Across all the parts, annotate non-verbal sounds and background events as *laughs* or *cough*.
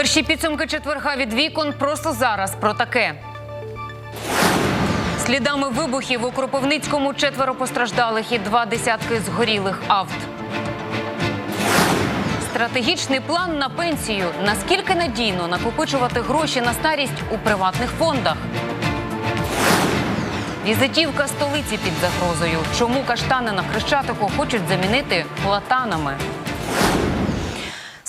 Перші підсумки четверга від вікон просто зараз про таке. Слідами вибухів у Кропивницькому четверо постраждалих і два десятки згорілих авт. Стратегічний план на пенсію. Наскільки надійно накопичувати гроші на старість у приватних фондах? Візитівка столиці під загрозою. Чому каштани на Хрещатику хочуть замінити платанами?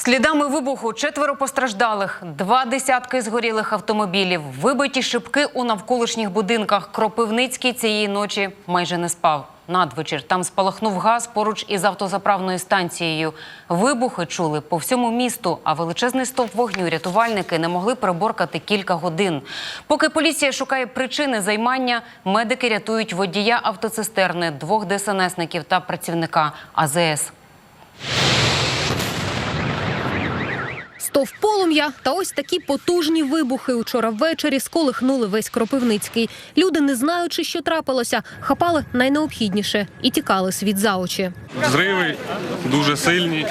Слідами вибуху четверо постраждалих, два десятки згорілих автомобілів, вибиті шибки у навколишніх будинках. Кропивницький цієї ночі майже не спав. Надвечір там спалахнув газ поруч із автозаправною станцією. Вибухи чули по всьому місту, а величезний стовп вогню рятувальники не могли приборкати кілька годин. Поки поліція шукає причини займання, медики рятують водія автоцистерни, двох ДСНСників та працівника АЗС. Стов полум'я та ось такі потужні вибухи учора ввечері сколихнули весь Кропивницький. Люди, не знаючи, що трапилося, хапали найнеобхідніше і тікали світ за очі. Зриви дуже сильні.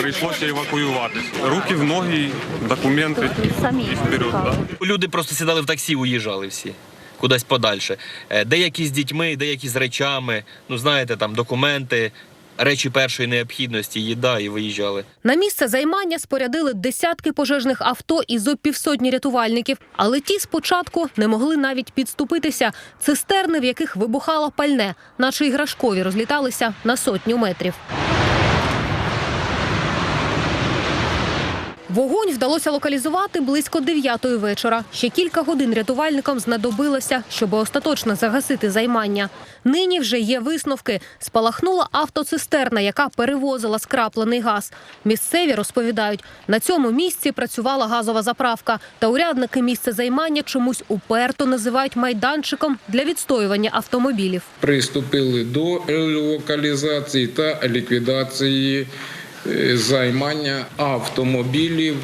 Прийшлося евакуюватися. Руки в ноги, документи і вперед. Да. Люди просто сідали в таксі, уїжджали всі. Кудись подальше. Е, Деякі з дітьми, деякі з речами, ну знаєте, там документи, речі першої необхідності, їда і виїжджали. На місце займання спорядили десятки пожежних авто і зо півсотні рятувальників. Але ті спочатку не могли навіть підступитися. Цистерни, в яких вибухало пальне, наче іграшкові, розліталися на сотню метрів. Вогонь вдалося локалізувати близько дев'ятої вечора. Ще кілька годин рятувальникам знадобилося, щоб остаточно загасити займання. Нині вже є висновки. Спалахнула автоцистерна, яка перевозила скраплений газ. Місцеві розповідають, на цьому місці працювала газова заправка. Та урядники місце займання чомусь уперто називають майданчиком для відстоювання автомобілів. приступили до локалізації та ліквідації займання автомобілів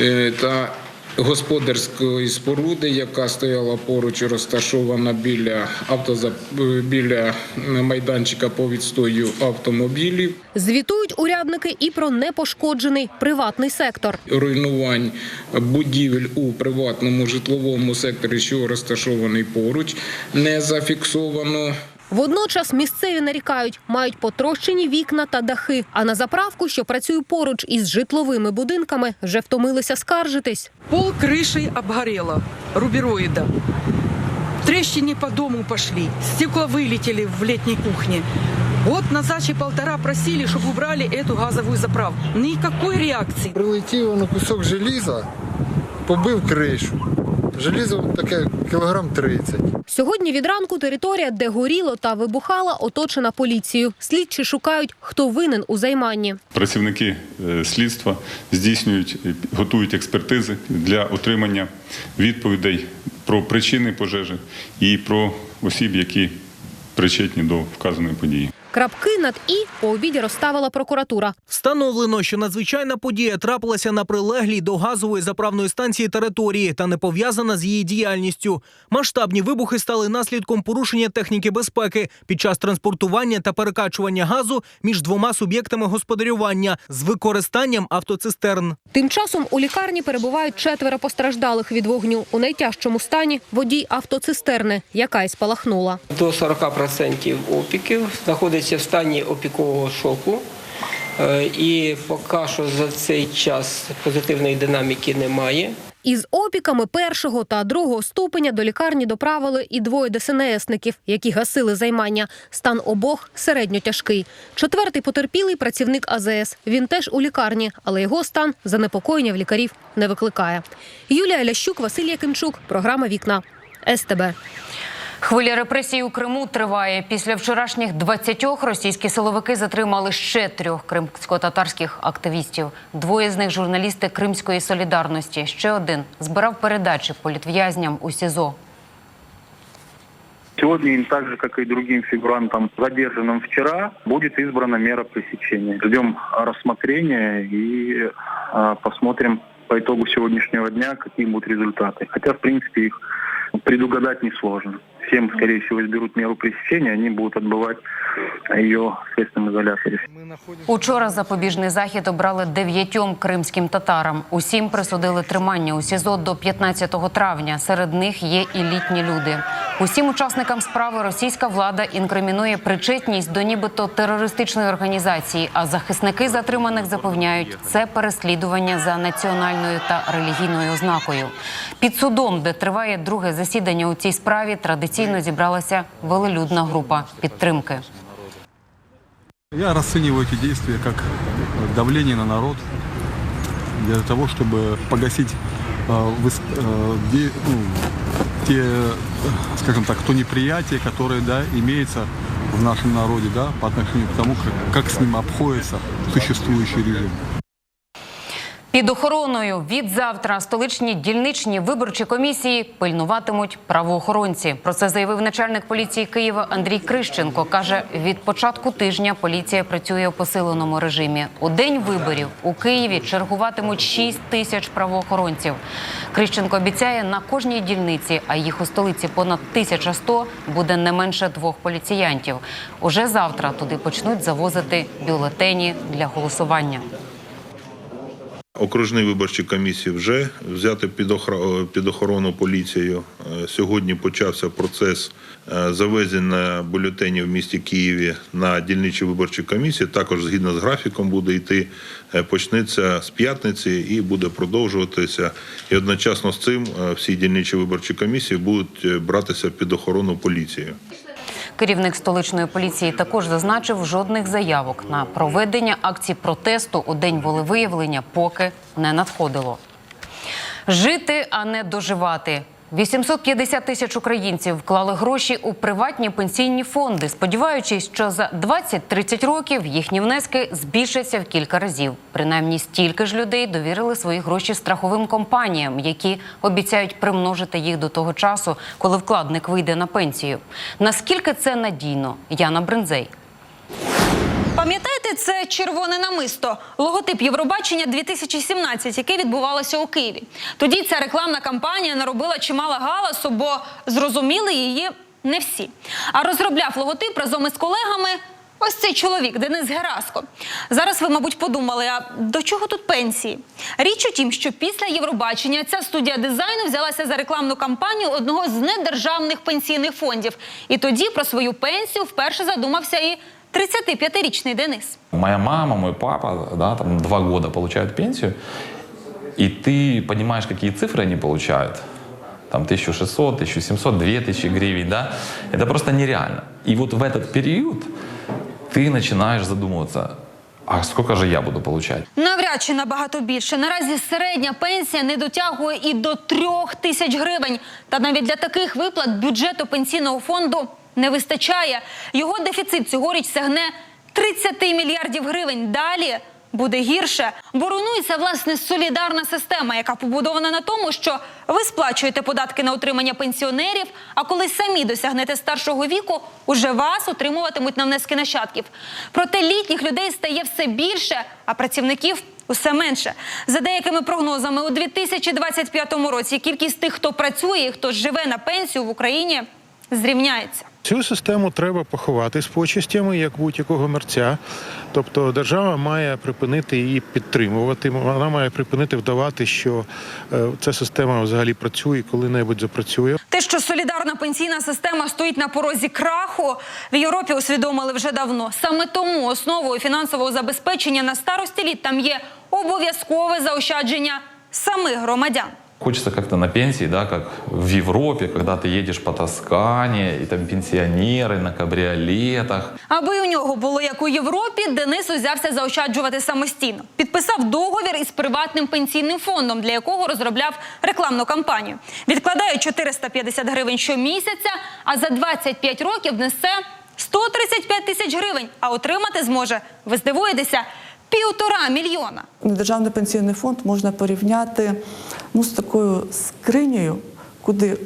е, та господарської споруди, яка стояла поруч, і розташована біля автозап... е, біля майданчика по відстою автомобілів. Звітують урядники і про непошкоджений приватний сектор. Руйнувань будівель у приватному житловому секторі, що розташований поруч, не зафіксовано. Водночас місцеві нарікають, мають потрощені вікна та дахи. А на заправку, що працює поруч із житловими будинками, вже втомилися скаржитись. Пол крыши обгорело рубероидом. Трещины по дому пошли, стекла вылетели в летней кухне. Год назад чи полтора просили, чтобы убрали эту газовую заправку. Никакой реакции. Прилетів на кусок желіза, побив кришу. Желізо таке кілограм 30. Сьогодні від ранку територія, де горіло та вибухала, оточена поліцією. Слідчі шукають, хто винен у займанні. Працівники е, слідства здійснюють, е, готують експертизи для отримання відповідей про причини пожежі і про осіб, які причетні до вказаної події. Крапки над і по обіді розставила прокуратура. Встановлено, що надзвичайна подія трапилася на прилеглій до газової заправної станції території та не пов'язана з її діяльністю. Масштабні вибухи стали наслідком порушення техніки безпеки під час транспортування та перекачування газу між двома суб'єктами господарювання з використанням автоцистерн. Тим часом у лікарні перебувають четверо постраждалих від вогню. У найтяжчому стані водій автоцистерни, яка й спалахнула. До 40% опіків знаходиться в стані опікового шоку. Е, І поки що за цей час позитивної динаміки немає. Із опіками першого та другого ступеня до лікарні доправили і двоє ДСНСників, які гасили займання. Стан обох середньо тяжкий. Четвертий потерпілий працівник АЗС. Він теж у лікарні, але його стан занепокоєння в лікарів не викликає. Юлія Лящук, Василь Якимчук. Програма Вікна СТБ. Хвиля репресій у Криму триває. Після вчорашніх 20 російські силовики затримали ще трьох кримсько-татарських активістів. Двоє з них журналісти Кримської солідарності. Ще один збирав передачі політв'язням у СІЗО. Сегодня так же, как и другим фигурантам, задержанным вчера, будет избрана мера пресечения. Ждем рассмотрения а, посмотрим по итогу сегодняшнего дня, какие будут результаты. Хотя, в принципе, их предугадать несложно. Затем, скорее всего, изберут меру пресечения, они будут отбывать ее в следственном изоляторе. Учора запобіжний захід обрали дев'ятьом кримським татарам. Усім присудили тримання у СІЗО до 15 травня. Серед них є і літні люди. Усім учасникам справи російська влада інкримінує причетність до нібито терористичної організації. А захисники затриманих запевняють, це переслідування за національною та релігійною ознакою. Під судом, де триває друге засідання у цій справі, традиційно зібралася велелюдна група підтримки. Я расцениваю эти действия как давление на народ для того, чтобы погасить э, э, ну, те, э, скажем так, то неприятие, которое да, имеется в нашем народе да, по отношению к тому, как, как с ним обходится существующий режим. Під охороною від завтра столичні дільничні виборчі комісії пильнуватимуть правоохоронці. Про це заявив начальник поліції Києва Андрій Крищенко. каже, від початку тижня поліція працює у посиленому режимі. У день виборів у Києві чергуватимуть 6 тисяч правоохоронців. Крищенко обіцяє, на кожній дільниці, а їх у столиці понад 1100, буде не менше двох поліціянтів. Уже завтра туди почнуть завозити бюлетені для голосування. Окружні виборчі комісії вже взяти під під охорону поліцією. Е, Сьогодні почався процес е, завезення бюлетенів в місті Києві на дільничі виборчі комісії. Також згідно з графіком буде йти. Е, Почнеться з п'ятниці і буде продовжуватися. І одночасно з цим е, всі дільничі виборчі комісії будуть е, братися під охорону поліцією. Керівник столичної поліції також зазначив, жодних заявок на проведення акцій протесту у день волевиявлення поки не надходило. Жити, а не доживати. 850 тисяч українців вклали гроші у приватні пенсійні фонди, сподіваючись, що за 20-30 років їхні внески збільшаться в кілька разів. Принаймні стільки ж людей довірили свої гроші страховим компаніям, які обіцяють примножити їх до того часу, коли вкладник вийде на пенсію. Наскільки це надійно? Яна Бринзей. Пам'ятаєте, це червоне намисто, логотип Євробачення 2017, яке відбувалося у Києві. Тоді ця рекламна кампанія наробила чимало галасу, бо зрозуміли її не всі. А розробляв логотип разом із колегами. Ось цей чоловік, Денис Гераско. Зараз ви, мабуть, подумали, а до чого тут пенсії? Річ у тім, що після Євробачення ця студія дизайну взялася за рекламну кампанію одного з недержавних пенсійних фондів. І тоді про свою пенсію вперше задумався і 35-річний Денис. Моя мама, мой папа, да, там два года получают пенсию, и ты понимаешь, какие цифры они получают. Там 1600, 1700, 2000 гривен, да? Это просто нереально. И вот в этот период ты начинаешь задумываться, а сколько же я буду получать? Навряд чи набагато більше. Наразі середня пенсія не дотягує і до трьох тисяч гривень. Та навіть для таких виплат бюджету пенсійного фонду не вистачає. Його дефіцит цьогоріч сягне 30 мільярдів гривень. Далі буде гірше, бо руйнується власне солідарна система, яка побудована на тому, що ви сплачуєте податки на утримання пенсіонерів, а коли самі досягнете старшого віку, уже вас утримуватимуть на внески нащадків. Проте літніх людей стає все більше, а працівників усе менше. За деякими прогнозами, у 2025 році кількість тих, хто працює і хто живе на пенсію в Україні, зрівняється. Цю систему треба поховати з почестями, як будь-якого мерця. Тобто держава має припинити її підтримувати. Вона має припинити вдавати, що е, ця система взагалі працює і коли-небудь запрацює. Те, що солідарна пенсійна система стоїть на порозі краху, в Європі усвідомили вже давно. Саме тому основою фінансового забезпечення на старості літ там є обов'язкове заощадження самих громадян. Хочется как-то на пенсии, да, как в Европе, когда ты едешь по Тоскане, и там пенсионеры на кабриолетах. Аби у нього було як у Європі, Денис узявся заощаджувати самостійно. Підписав договір із приватним пенсійним фондом, для якого розробляв рекламну кампанію. Відкладає 450 гривень щомісяця, а за 25 років несе 135 тисяч гривень, а отримати зможе, ви здивуєтеся, півтора мільйона. Державний пенсійний фонд можна порівняти ну, з такою скринею, куди е,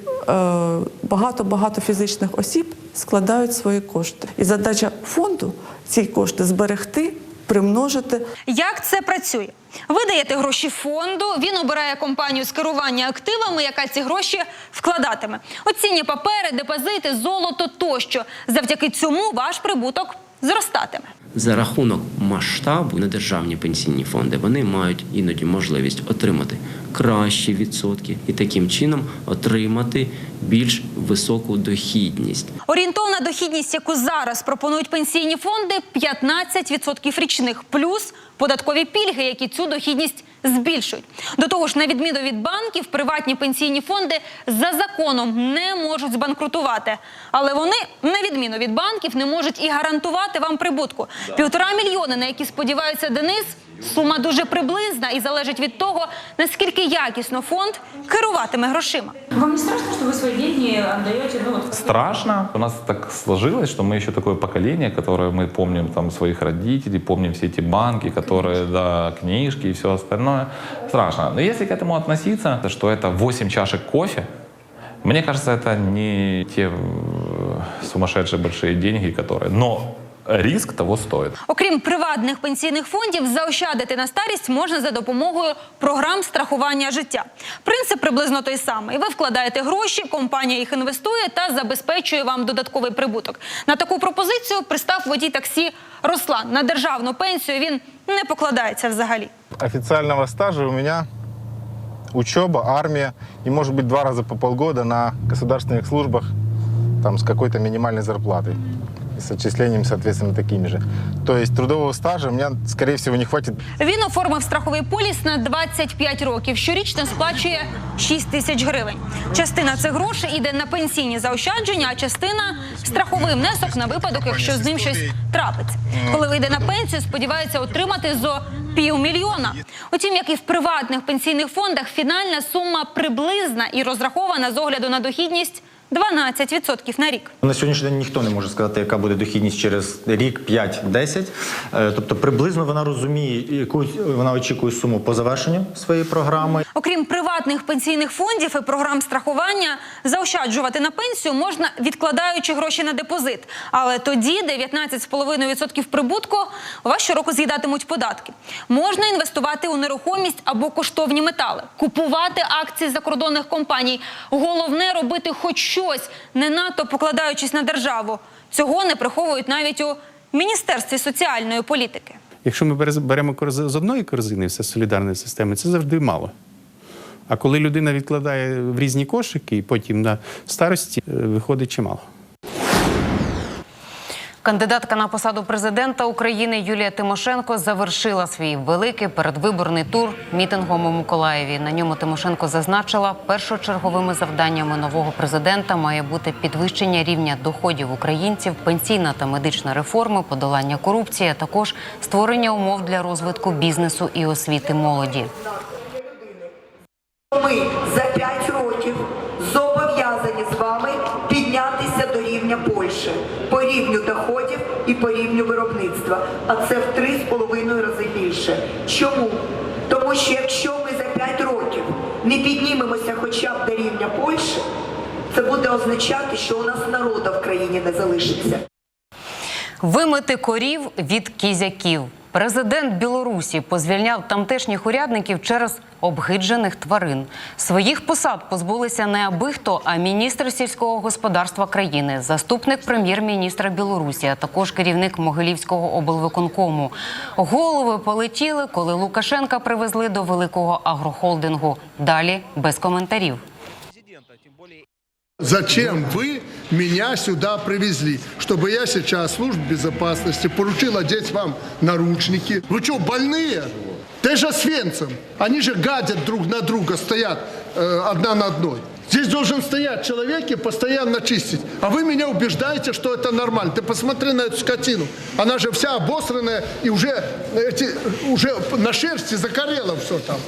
багато-багато фізичних осіб складають свої кошти. І задача фонду ці кошти зберегти примножити. Як це працює? Ви даєте гроші фонду, він обирає компанію з керування активами, яка ці гроші вкладатиме. Оцінні папери, депозити, золото тощо. Завдяки цьому ваш прибуток зростатиме. За рахунок масштабу недержавні пенсійні фонди вони мають іноді можливість отримати кращі відсотки і таким чином отримати більш високу дохідність. Орієнтовна дохідність, яку зараз пропонують пенсійні фонди, 15% річних, плюс податкові пільги, які цю дохідність збільшують. До того ж, на відміну від банків, приватні пенсійні фонди за законом не можуть збанкрутувати. Але вони, на відміну від банків, не можуть і гарантувати вам прибутку. Півтора мільйони, на які сподівається Денис, сума дуже приблизна і залежить від того, наскільки якісно фонд керуватиме грошима. Вам не страшно, что вы свои деньги отдаете? Ну, вот, Страшно. У нас так сложилось, что мы еще такое поколение, которое мы помним там своих родителей, помним все эти банки, которые, да, книжки и все остальное. Страшно. Но если к этому относиться, то что это 8 чашек кофе, мне кажется, это не те э, сумасшедшие большие деньги, которые... Но риск того стоит. Окрім приватних пенсійних фондів, заощадити на старість можна за допомогою програм страхування життя. Принцип приблизно той самий. Ви вкладаєте гроші, компанія їх інвестує та забезпечує вам додатковий прибуток. На таку пропозицію пристав водій таксі Руслан. На державну пенсію він не покладається взагалі. официального стажа у меня учеба, армия и, может быть, два раза по полгода на государственных службах там, с какой-то минимальной зарплатой и с отчислениями, соответственно, такими же. То есть трудового стажа у меня, скорее всего, не хватит Він оформив страховий поліс на 25 років. Щорічно сплачує 6 тисяч гривень. Частина цих грошей йде на пенсійні заощадження, а частина страховий внесок на випадок, якщо з ним щось трапиться. Коли вийде на пенсію, сподівається отримати зо півмільйона. Утім, як і в приватних пенсійних фондах, фінальна сума приблизна і розрахована з огляду на дохідність 12% на рік. На сьогоднішній день ніхто не може сказати, яка буде дохідність через рік, 5-10. Е, Тобто приблизно вона розуміє, яку вона очікує суму по завершенню своєї програми. Окрім приватних пенсійних фондів і програм страхування, заощаджувати на пенсію можна відкладаючи гроші на депозит. Але тоді 19,5% прибутку у вас щороку з'їдатимуть податки. Можна інвестувати у нерухомість або коштовні метали, купувати акції закордонних компаній. Головне робити хоч щось, не надто покладаючись на державу. Цього не приховують навіть у Міністерстві соціальної політики. Якщо ми беремо з одної корзини все солідарної системи, це завжди мало. А коли людина відкладає в різні кошики і потім на старості, е, виходить чимало. Кандидатка на посаду президента України Юлія Тимошенко завершила свій великий передвиборний тур мітингом у Миколаєві. На ньому Тимошенко зазначила, першочерговими завданнями нового президента має бути підвищення рівня доходів українців, пенсійна та медична реформи, подолання корупції, а також створення умов для розвитку бізнесу і освіти молоді. Ми за по рівню доходів і по рівню виробництва. А це в 3,5 рази більше. Чому? Тому що якщо ми за 5 років не піднімемося хоча б до рівня Польщі, це буде означати, що у нас народа в країні не залишиться. Вимити корів від кізяків. Президент Білорусі позвільняв тамтешніх урядників через обгиджених тварин. Своїх посад позбулися не аби хто, а міністр сільського господарства країни, заступник прем'єр-міністра Білорусі, а також керівник Могилівського облвиконкому. Голови полетіли, коли Лукашенка привезли до великого агрохолдингу. Далі без коментарів. Зачем вы меня сюда привезли? Чтобы я сейчас службе безопасности поручил одеть вам наручники. Вы что, больные? Ты же свинцем. Они же гадят друг на друга, стоят э, одна на одной. Здесь должен стоять человек и постоянно чистить. А вы меня убеждаете, что это нормально. Ты посмотри на эту скотину. Она же вся обосранная и уже, эти, уже на шерсти закорело все там.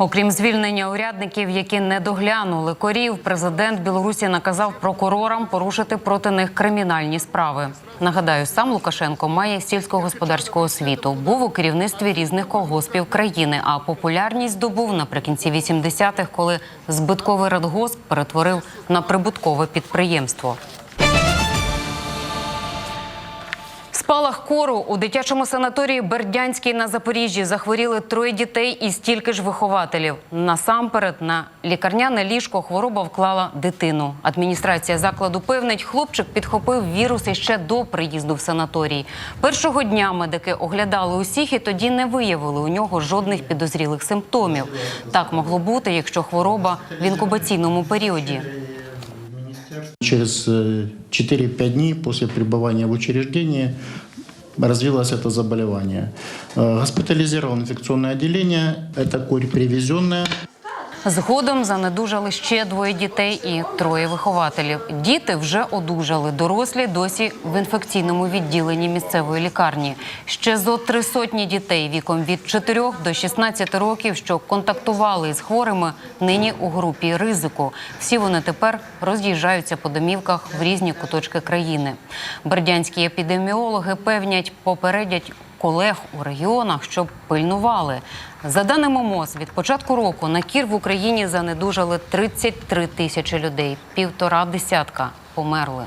Окрім звільнення урядників, які не доглянули корів, президент Білорусі наказав прокурорам порушити проти них кримінальні справи. Нагадаю, сам Лукашенко має сільськогосподарську освіту, був у керівництві різних колгоспів країни, а популярність здобув наприкінці 80-х, коли збитковий радгосп перетворив на прибуткове підприємство. Спалах кору у дитячому санаторії Бердянський на Запоріжжі захворіли троє дітей і стільки ж вихователів. Насамперед на лікарняне ліжко хвороба вклала дитину. Адміністрація закладу певнить, хлопчик підхопив вірус іще до приїзду в санаторій. Першого дня медики оглядали усіх і тоді не виявили у нього жодних підозрілих симптомів. Так могло бути, якщо хвороба в інкубаційному періоді. Через э, 4-5 дней после пребывания в учреждении развилось это заболевание. Э, Госпитализирован в инфекционное отделение. Это корь привезенная. Згодом занедужали ще двоє дітей і троє вихователів. Діти вже одужали, дорослі досі в інфекційному відділенні місцевої лікарні. Ще зо три сотні дітей віком від 4 до 16 років, що контактували з хворими, нині у групі ризику. Всі вони тепер роз'їжджаються по домівках в різні куточки країни. Бердянські епідеміологи певнять, попередять колег у регіонах, щоб пильнували. За даними МОЗ, від початку року на кір в Україні занедужали 33 тисячі людей, півтора десятка померли.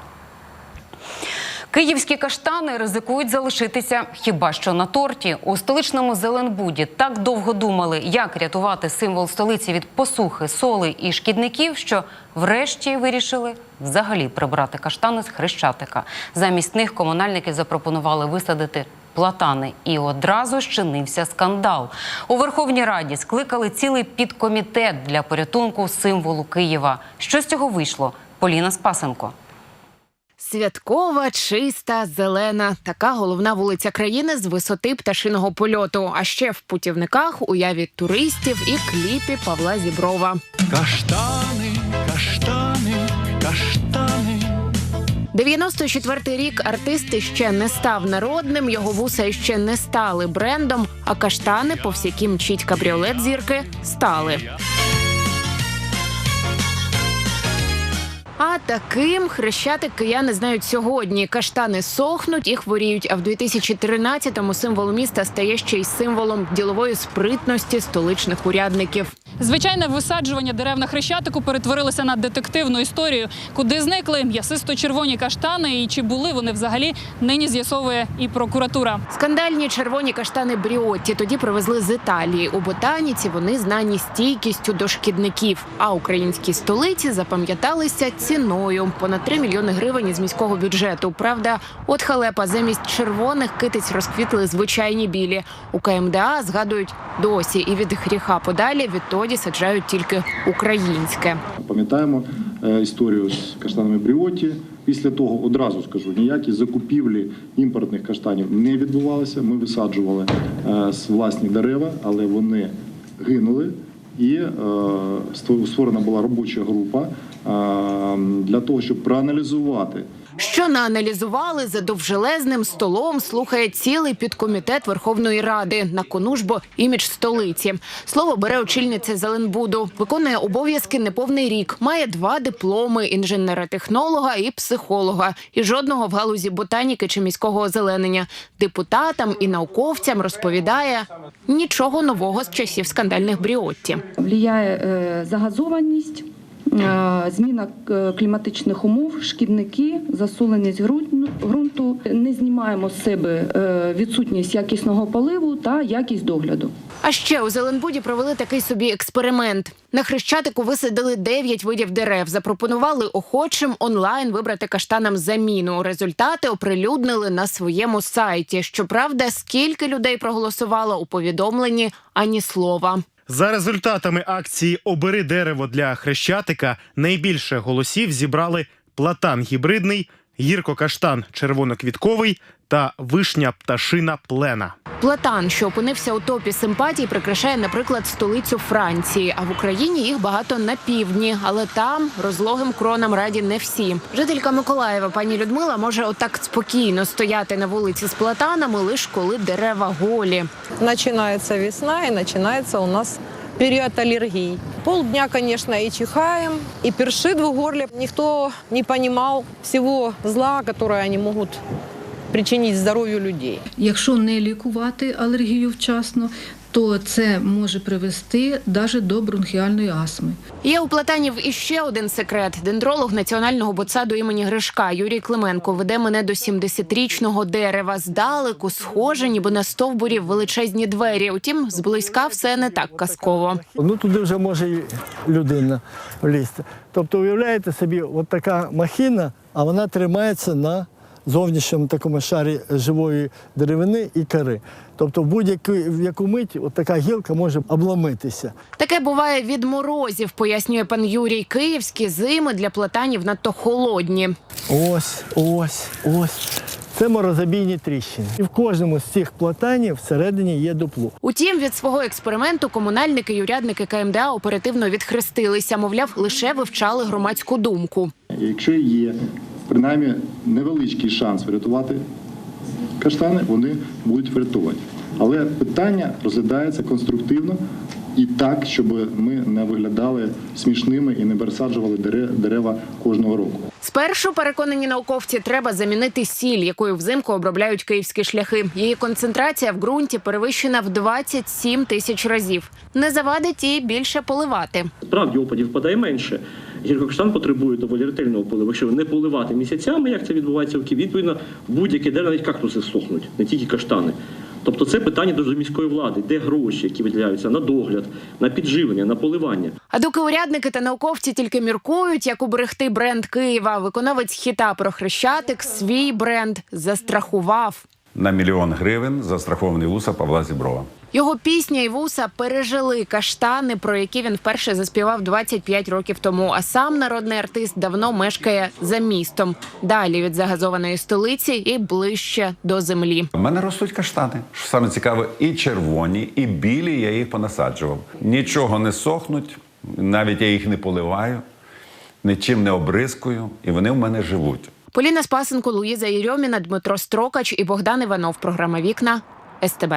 Київські каштани ризикують залишитися хіба що на торті. У столичному Зеленбуді так довго думали, як рятувати символ столиці від посухи, соли і шкідників, що врешті вирішили взагалі прибрати каштани з хрещатика. Замість них комунальники запропонували висадити платани. І одразу щинився скандал. У Верховній Раді скликали цілий підкомітет для порятунку символу Києва. Що з цього вийшло? Поліна Спасенко. Святкова, чиста, зелена така головна вулиця країни з висоти пташиного польоту. А ще в путівниках уяві туристів і кліпі Павла Зіброва. Каштани, каштани, каштани. 94-й рік артист ще не став народним, його вуса ще не стали брендом, а каштани, повз які мчить кабріолет зірки, стали. А таким хрещатик кияни знають сьогодні. Каштани сохнуть і хворіють. А в 2013-му символ міста стає ще й символом ділової спритності столичних урядників. Звичайне висаджування дерев на хрещатику перетворилося на детективну історію, куди зникли м'ясисто-червоні каштани, і чи були вони взагалі нині з'ясовує і прокуратура. Скандальні червоні каштани Бріотті тоді привезли з Італії. У ботаніці вони знані стійкістю до шкідників. А українській столиці запам'яталися ціною понад 3 мільйони гривень із міського бюджету. Правда, от халепа замість червоних китиць розквітли звичайні білі. У КМДА згадують досі і від гріха подалі відтоді саджають тільки українське. Пам'ятаємо е, історію з каштанами Бріоті. Після того одразу скажу, ніякі закупівлі імпортних каштанів не відбувалися. Ми висаджували е, власні дерева, але вони гинули. І е, створена була робоча група для того, щоб проаналізувати Що нааналізували за довжелезним столом, слухає цілий підкомітет Верховної Ради. На кону ж бо імідж столиці. Слово бере очільниця Зеленбуду. Виконує обов'язки неповний рік. Має два дипломи інженера-технолога і психолога. І жодного в галузі ботаніки чи міського озеленення. Депутатам і науковцям розповідає нічого нового з часів скандальних Бріотті. Влияє е, загазованість, зміна е, кліматичних умов, шкідники, засоленість ґрунту- ґрунту. Не знімаємо з себе е, відсутність якісного поливу та якість догляду. А ще у Зеленбуді провели такий собі експеримент. На хрещатику висадили 9 видів дерев. Запропонували охочим онлайн вибрати каштанам заміну. Результати оприлюднили на своєму сайті. Щоправда, скільки людей проголосувало у повідомленні ані слова. За результатами акції Обери дерево для хрещатика найбільше голосів зібрали платан гібридний, гірко-каштан червоноквітковий та вишня пташина плена. Платан, що опинився у топі симпатій, прикрашає, наприклад, столицю Франції. А в Україні їх багато на півдні, але там розлогим кронам раді не всі. Жителька Миколаєва, пані Людмила, може отак спокійно стояти на вулиці з платанами, лише коли дерева голі. Начинается весна и начинается у нас период алергії Полдня, конечно, и чихаем, и першит в горле. Никто не понимал всего зла, которое они могут причинить здоров'ю людей. Якщо не лікувати алергію вчасно, то це може привести навіть до бронхіальної астми. Є у платанів іще один секрет. Дендролог національного ботсаду імені Гришка Юрій Клименко веде мене до 70-річного дерева. Здалеку схоже, ніби на стовбурі величезні двері. Утім, зблизька все не так казково. Ну туди вже може і людина влізти. Тобто, уявляєте собі, от така махіна, а вона тримається на зовнішньому такому шарі живої деревини і кори. Тобто, в будь-яку в яку мить от така гілка може обломитися. Таке буває від морозів, пояснює пан Юрій. Київські зими для платанів надто холодні. Ось, ось, ось. Це морозобійні тріщини. І в кожному з цих платанів всередині є дупло. Утім, від свого експерименту комунальники і урядники КМДА оперативно відхрестилися. Мовляв, лише вивчали громадську думку. Якщо є принаймні невеличкий шанс врятувати каштани, вони будуть врятувати. Але питання розглядається конструктивно і так, щоб ми не виглядали смішними і не пересаджували дере- дерева кожного року. Спершу переконані науковці, треба замінити сіль, якою взимку обробляють київські шляхи. Її концентрація в ґрунті перевищена в 27 тисяч разів. Не завадить і більше поливати. Справді опадів впадає менше. Гіркокаштан потребує доволі ретельного поливу. Якщо не поливати місяцями, як це відбувається в Києві, відповідно, будь-яке дерево, навіть кактуси сохнуть, не тільки каштани. Тобто це питання дуже до міської влади, де гроші, які виділяються на догляд, на підживлення, на поливання. А доки урядники та науковці тільки міркують, як уберегти бренд Києва, виконавець хіта про хрещатик свій бренд застрахував. На мільйон гривень застрахований вуса Павла Зіброва. Його пісня і вуса пережили каштани, про які він вперше заспівав 25 років тому. А сам народний артист давно мешкає за містом, далі від загазованої столиці і ближче до землі. У мене ростуть каштани. Що саме цікаве, і червоні, і білі я їх понасаджував. Нічого не сохнуть, навіть я їх не поливаю, нічим не обризкую, і вони в мене живуть. Поліна Спасенко, Луїза Єрьоміна, Дмитро Строкач і Богдан Іванов. Програма Вікна СТБ.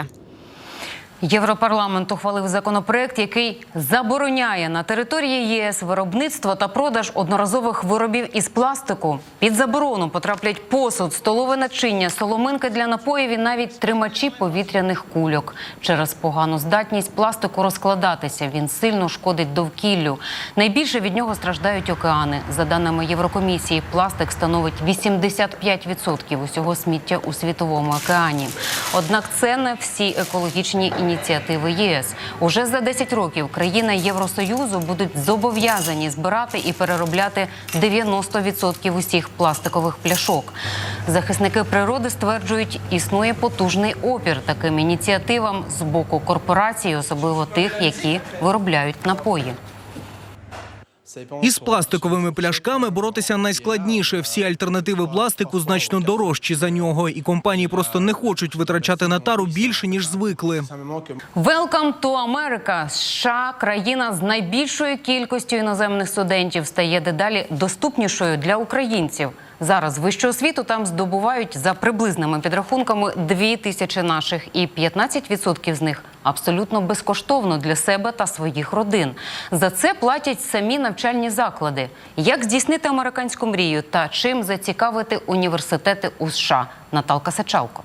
Європарламент ухвалив законопроект, який забороняє на території ЄС виробництво та продаж одноразових виробів із пластику. Під заборону потраплять посуд, столове начиння, соломинки для напоїв і навіть тримачі повітряних кульок. Через погану здатність пластику розкладатися він сильно шкодить довкіллю. Найбільше від нього страждають океани. За даними Єврокомісії, пластик становить 85% усього сміття у світовому океані. Однак це не всі екологічні ініціативи ЄС. Уже за 10 років країни Євросоюзу будуть зобов'язані збирати і переробляти 90% усіх пластикових пляшок. Захисники природи стверджують, існує потужний опір таким ініціативам з боку корпорацій, особливо тих, які виробляють напої. Із пластиковими пляшками боротися найскладніше. Всі альтернативи пластику значно дорожчі за нього, і компанії просто не хочуть витрачати на тару більше ніж звикли. Welcome to America. США, країна з найбільшою кількістю іноземних студентів, стає дедалі доступнішою для українців. Зараз вищу освіту там здобувають за приблизними підрахунками дві тисячі наших, і 15% з них абсолютно безкоштовно для себе та своїх родин. За це платять самі навчальні заклади. Як здійснити американську мрію та чим зацікавити університети у США? Наталка Сачалко.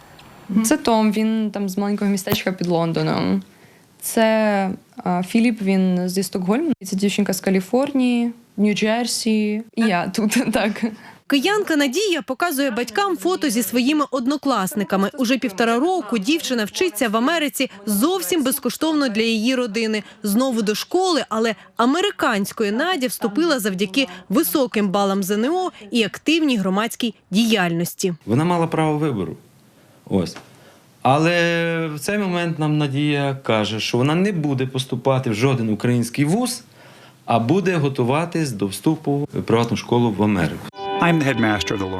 Це Том, він там з маленького містечка під Лондоном. Це а, Філіп, він зі Стокгольму. Це дівчинка з Каліфорнії, Нью-Джерсі. І я тут *laughs* так. Киянка Надія показує батькам фото зі своїми однокласниками. Уже півтора року дівчина вчиться в Америці зовсім безкоштовно для її родини. Знову до школи, але американської Надя вступила завдяки високим балам ЗНО і активній громадській діяльності. Вона мала право вибору. Ось. Але в цей момент нам Надія каже, що вона не буде поступати в жоден український вуз, а буде готуватись до вступу в приватну школу в Америку.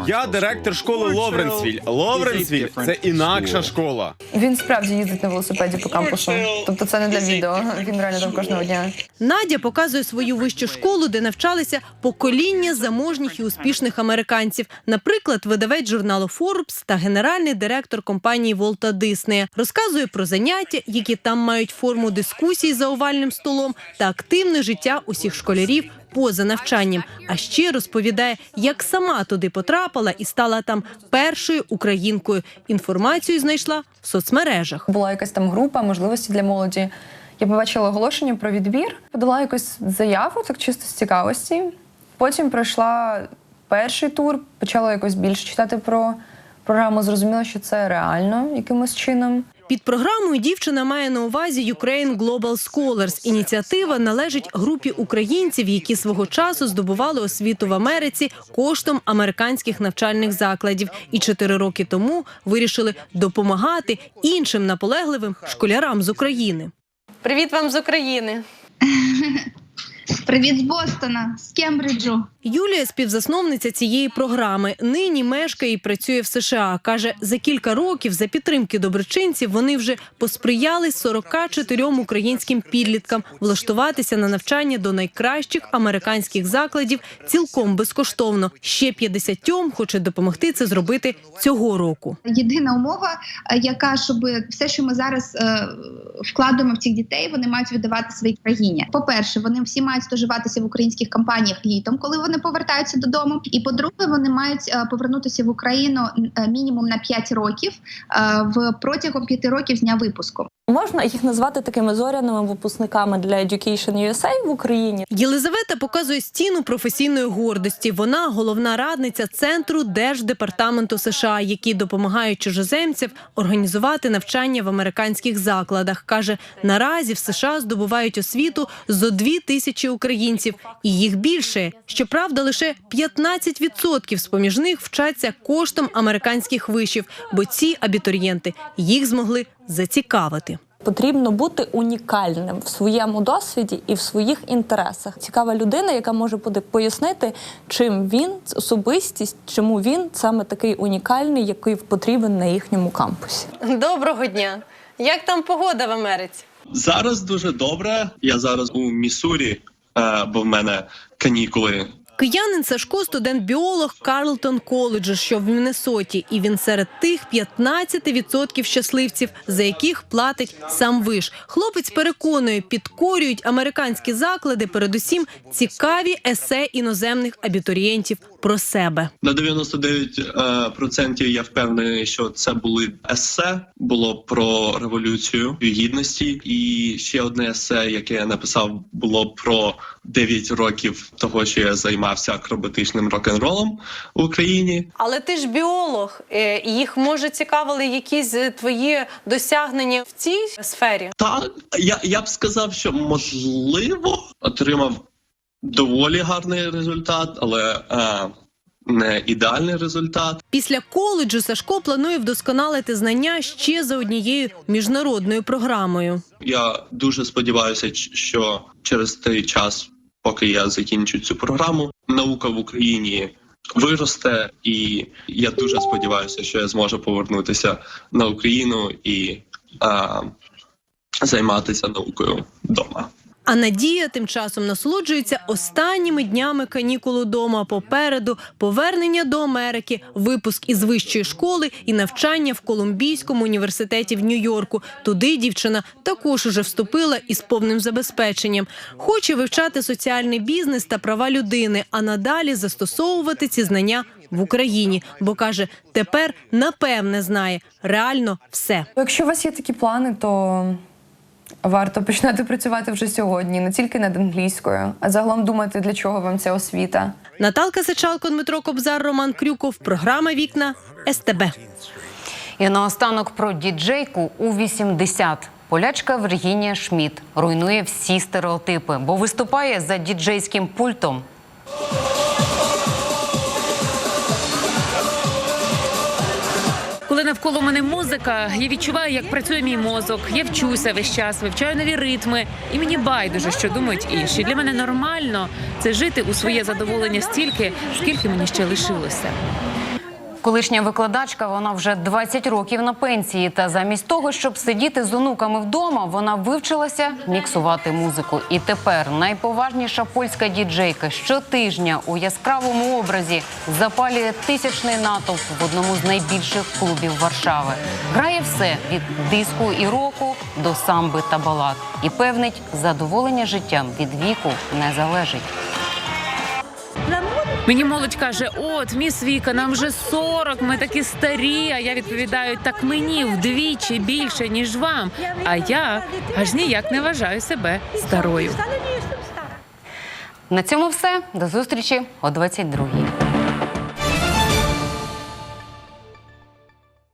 Я директор школи Ловренсвіль. Ловренсвіль це інакша школа. Він справді їздить на велосипеді по кампусу. Тобто це не для відео. Він реально там кожного дня. Надя показує свою вищу школу, де навчалися покоління заможніх і успішних американців. Наприклад, видавець журналу Forbes та генеральний директор компанії Волта Диснея розказує про заняття, які там мають форму дискусій за овальним столом та активне життя усіх школярів поза навчанням. А ще розповідає, як сама туди потрапила і стала там першою українкою. Інформацію знайшла в соцмережах. Була якась там група можливості для молоді. Я побачила оголошення про відбір, подала якусь заяву, так чисто з цікавості. Потім пройшла перший тур, почала якось більше читати про програму. Зрозуміла, що це реально якимось чином. Під програмою дівчина має на увазі Ukraine Global Scholars. Ініціатива належить групі українців, які свого часу здобували освіту в Америці коштом американських навчальних закладів, і чотири роки тому вирішили допомагати іншим наполегливим школярам з України. Привіт вам з України. *laughs* Привіт з Бостона, з Кембриджу. Юлія співзасновниця цієї програми. Нині мешкає і працює в США. каже, за кілька років за підтримки доброчинців вони вже посприяли 44 українським підліткам влаштуватися на навчання до найкращих американських закладів цілком безкоштовно. Ще 50 хоче допомогти це зробити цього року. Єдина умова, е, яка щоб все, що ми зараз е, вкладаємо в цих дітей, вони мають віддавати своїй країні. По перше, вони всі мають стажуватися в українських компаніях літом, коли вони повертаються додому. І по-друге, вони мають е, повернутися в Україну е, мінімум на 5 років е, в протягом 5 років з дня випуску. Можна їх назвати такими зоряними випускниками для Education USA в Україні. Єлизавета показує стіну професійної гордості. Вона головна радниця центру Держдепартаменту США, який допомагає чужоземцям організувати навчання в американських закладах. каже, наразі в США здобувають освіту зо дві тисячі українців, і їх більше. Щоправда, лише 15% з поміж них вчаться коштом американських вишів, бо ці абітурієнти їх змогли зацікавити. Потрібно бути унікальним в своєму досвіді і в своїх інтересах. Цікава людина, яка може буде пояснити, чим він особистість, чому він саме такий унікальний, який потрібен на їхньому кампусі. Доброго дня! Як там погода в Америці? Зараз дуже добре. Я зараз у Міссурі, е, бо в мене канікули. Киянин Сашко студент-біолог Карлтон коледжу, що в Міннесоті, і він серед тих 15% щасливців, за яких платить сам виш. Хлопець переконує, підкорюють американські заклади, передусім цікаві есе іноземних абітурієнтів про себе. На 99% процентів я впевнений, що це були есе. Було про революцію гідності, і ще одне есе, яке я написав, було про 9 років того, що я займався акробатичним рок-н-ролом в Україні. Але ти ж біолог, е, їх може цікавили якісь е, твої досягнення в цій сфері. Так, я, я б сказав, що можливо отримав доволі гарний результат, але е, не ідеальний результат. Після коледжу Сашко планує вдосконалити знання ще за однією міжнародною програмою. Я дуже сподіваюся, що через той час, поки я закінчу цю програму, наука в Україні виросте, і я дуже сподіваюся, що я зможу повернутися на Україну і а, займатися наукою вдома. А Надія тим часом насолоджується останніми днями канікул удома. Попереду повернення до Америки, випуск із вищої школи і навчання в Колумбійському університеті в Нью-Йорку. Туди дівчина також уже вступила із повним забезпеченням. Хоче вивчати соціальний бізнес та права людини, а надалі застосовувати ці знання в Україні, бо каже, тепер напевне знає реально все. Якщо у вас є такі плани, то варто починати працювати вже сьогодні, не тільки над англійською, а загалом думати, для чого вам ця освіта. Наталка Сичалко, Дмитро Кобзар, Роман Крюков. Програма Вікна СТБ. І наостанок про діджейку у 80. Полячка Віргінія Шмідт руйнує всі стереотипи, бо виступає за діджейським пультом. Коли навколо мене музика, я відчуваю, як працює мій мозок. Я вчуся весь час, вивчаю нові ритми, і мені байдуже, що думають інші. Для мене нормально це жити у своє задоволення стільки, скільки мені ще лишилося. Колишня викладачка, вона вже 20 років на пенсії. Та замість того, щоб сидіти з онуками вдома, вона вивчилася міксувати музику. І тепер найповажніша польська діджейка щотижня у яскравому образі запалює тисячний натовп в одному з найбільших клубів Варшави. Грає все від диску і року до самби та балад. І певнить, задоволення життям від віку не залежить. Мені молодь каже: от міс Віка, нам вже 40, ми такі старі. А я відповідаю, так мені вдвічі більше, ніж вам. А я аж ніяк не вважаю себе старою. На цьому все. До зустрічі о 22-й.